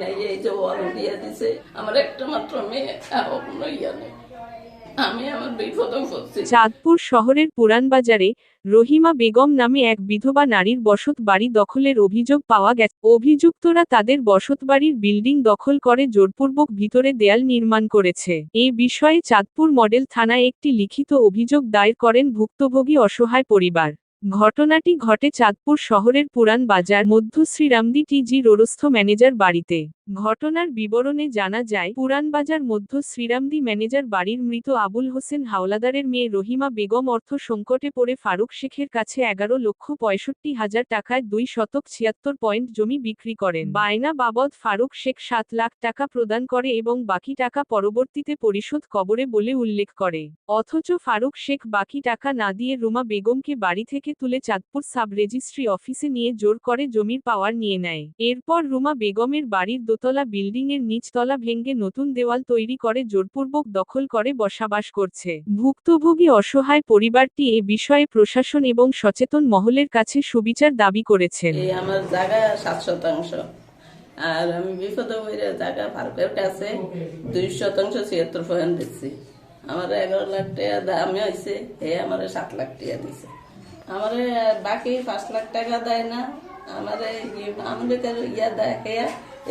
নাই, এই যে দিছে, আমার একটা মাত্র মেয়ে কোনো ইয়া নেই। চাঁদপুর শহরের পুরানবাজারে রহিমা বেগম নামে এক বিধবা নারীর বসত বাড়ি দখলের অভিযোগ পাওয়া গেছে। অভিযুক্তরা তাদের বসত বাড়ির বিল্ডিং দখল করে জোরপূর্বক ভিতরে দেয়াল নির্মাণ করেছে। এ বিষয়ে চাঁদপুর মডেল থানায় একটি লিখিত অভিযোগ দায়ের করেন ভুক্তভোগী অসহায় পরিবার। ঘটনাটি ঘটে চাঁদপুর শহরের পুরান বাজার মধ্য শ্রীরামদি টিজি রোরস্থ ম্যানেজার বাড়িতে। ঘটনার বিবরণে জানা যায় পুরানবাজার মধ্য শ্রীরামদি ম্যানেজার বাড়ির মৃত আবুল হোসেন হাওলাদারের মেয়ে রহিমা বেগম অর্থ সংকটে পড়ে ফারুক শেখের কাছে এগারো লক্ষ পঁয়ষট্টি হাজার টাকায় দুই শতক ছিয়াত্তর পয়েন্ট জমি বিক্রি করেন। বায়না বাবদ ফারুক শেখ সাত লাখ টাকা প্রদান করে এবং বাকি টাকা পরবর্তীতে পরিশোধ কবরে বলে উল্লেখ করে। অথচ ফারুক শেখ বাকি টাকা না দিয়ে রুমা বেগমকে বাড়ি থেকে তুলে চাঁদপুর সাব রেজিস্ট্রি অফিসে নিয়ে জোর করে জমির পাওয়ার নিয়ে নেয়। এরপর রুমা বেগমের বাড়ির দোতলা বিল্ডিং এর নিচতলা ভেঙে নতুন দেওয়াল তৈরি করে, জোরপূর্বক দখল করে, বসবাস করছে। ভুক্তভোগী অসহায় পরিবারটি এ বিষয়ে প্রশাসন এবং সচেতন মহলের কাছে সুবিচার দাবি করেছেন এই আমার জায়গা সাত শতাংশ। আর আমি বিপদে জায়গা ফারুকের কাছে দুই শতাংশ ছিয়াত্তর পয়েন্ট দিচ্ছি। আমার এগারো লাখ টাকা দামে হয়েছে হে আমার সাত লাখ টাকা দিছে। আমার বাকি পাঁচ লাখ টাকা দেয় না, আমার আমাদের ইয়া দেয় হে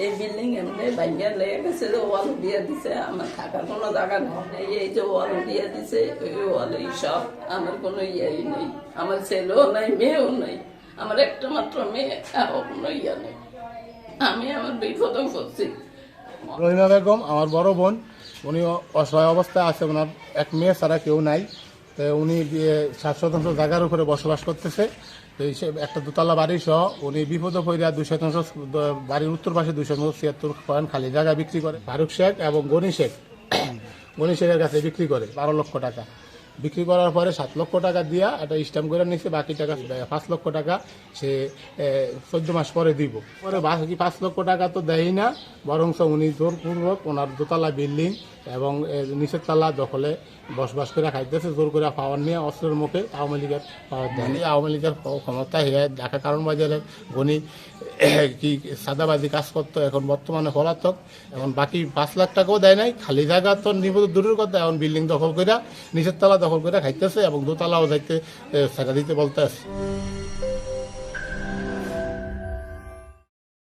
এই বিল্ডিং এমনি ভাঙ্গা লেগে গেছে যে ওয়াল দিয়ে দিছে, আমার থাকার কোনো জায়গা নেই। এই যে ওয়াল দিয়ে দিছে, ওই ওয়ালেই সব। আমার কোনো ইয়েই নেই। আমার ছেলেও নাই, মেয়েও নাই। আমার একটা মাত্র মেয়ে আর কোনো ইয়া নেই। আমি আমার বিপদে পড়ছি। রহিমা বেগম, আমার বড় বোন উনি অসহায় অবস্থায় আছে, ওনার এক মেয়ে ছাড়া কেউ নাই। উনি সাত শতাংশ জায়গার উপরে বসবাস করতেছে। একটা দোতলা বাড়ি সহ উনি বিপদ পইরা দুই শতাংশ বাড়ির উত্তর পাশে দুই শতাংশ ছিয়াত্তর পয়েন্ট খালি জায়গা বিক্রি করে। ফারুক শেখ এবং গণি শেখ। গনি শেখের কাছে বিক্রি করে বারো লক্ষ টাকা। বিক্রি করার পরে সাত লক্ষ টাকা দিয়া একটা স্ট্যাম্প করে নিচ্ছে বাকি টাকা পাঁচ লক্ষ টাকা সে চোদ্দ মাস পরে দিব। পরে বাকি পাঁচ লক্ষ টাকা তো দেয়ই না বরং উনি জোরপূর্বক ওনার দোতলা বিল্ডিং এবং নিচের তালা দখলে বসবাস করে খাইতেছে, জোর করে পাওয়ার নিয়ে অস্ত্রের মুখে আওয়ামী লীগের পাওয়ার দেয় এই আওয়ামী লীগের ক্ষমতা হয়ে ঢাকা কারণ বাজারে গণি কি সাদাবাজি কাজ করতো, এখন বর্তমানে পলাতক, এখন বাকি পাঁচ লাখ টাকাও দেয় নাই, খালি জায়গা তো নিবদ দূরের কথা, এখন বিল্ডিং দখল করে নিচের তলা দখল করে খাইতেছে এবং দোতলাও যাইতে এ, দিতে বলতে